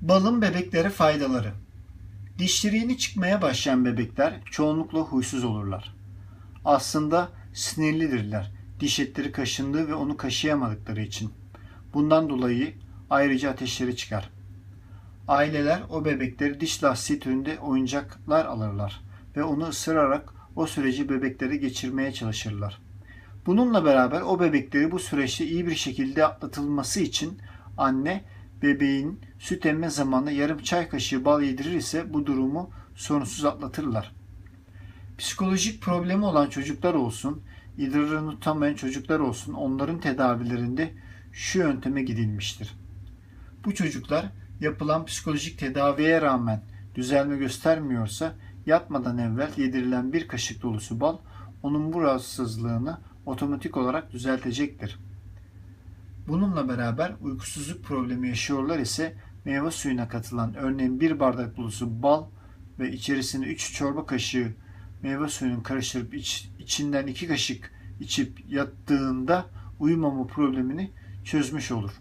Balın bebeklere faydaları. Dişleri çıkmaya başlayan bebekler çoğunlukla huysuz olurlar. Aslında sinirlidirler. Diş etleri kaşındığı ve onu kaşıyamadıkları için. Bundan dolayı ayrıca ateşleri çıkar. Aileler o bebekleri diş lastiği türünde oyuncaklar alırlar ve onu ısırarak o süreci bebeklere geçirmeye çalışırlar. Bununla beraber o bebekleri bu süreçte iyi bir şekilde atlatılması için anne bebeğin süt emme zamanında yarım çay kaşığı bal yedirir ise bu durumu sorunsuz atlatırlar. Psikolojik problemi olan çocuklar olsun, idrarını tutamayan çocuklar olsun onların tedavilerinde şu yönteme gidilmiştir. Bu çocuklar yapılan psikolojik tedaviye rağmen düzelme göstermiyorsa yatmadan evvel yedirilen bir kaşık dolusu bal onun bu rahatsızlığını otomatik olarak düzeltecektir. Bununla beraber uykusuzluk problemi yaşıyorlar ise meyve suyuna katılan örneğin bir bardak dolusu bal ve içerisine 3 çorba kaşığı meyve suyunu karıştırıp iç, içinden 2 kaşık içip yattığında uyumama problemini çözmüş olur.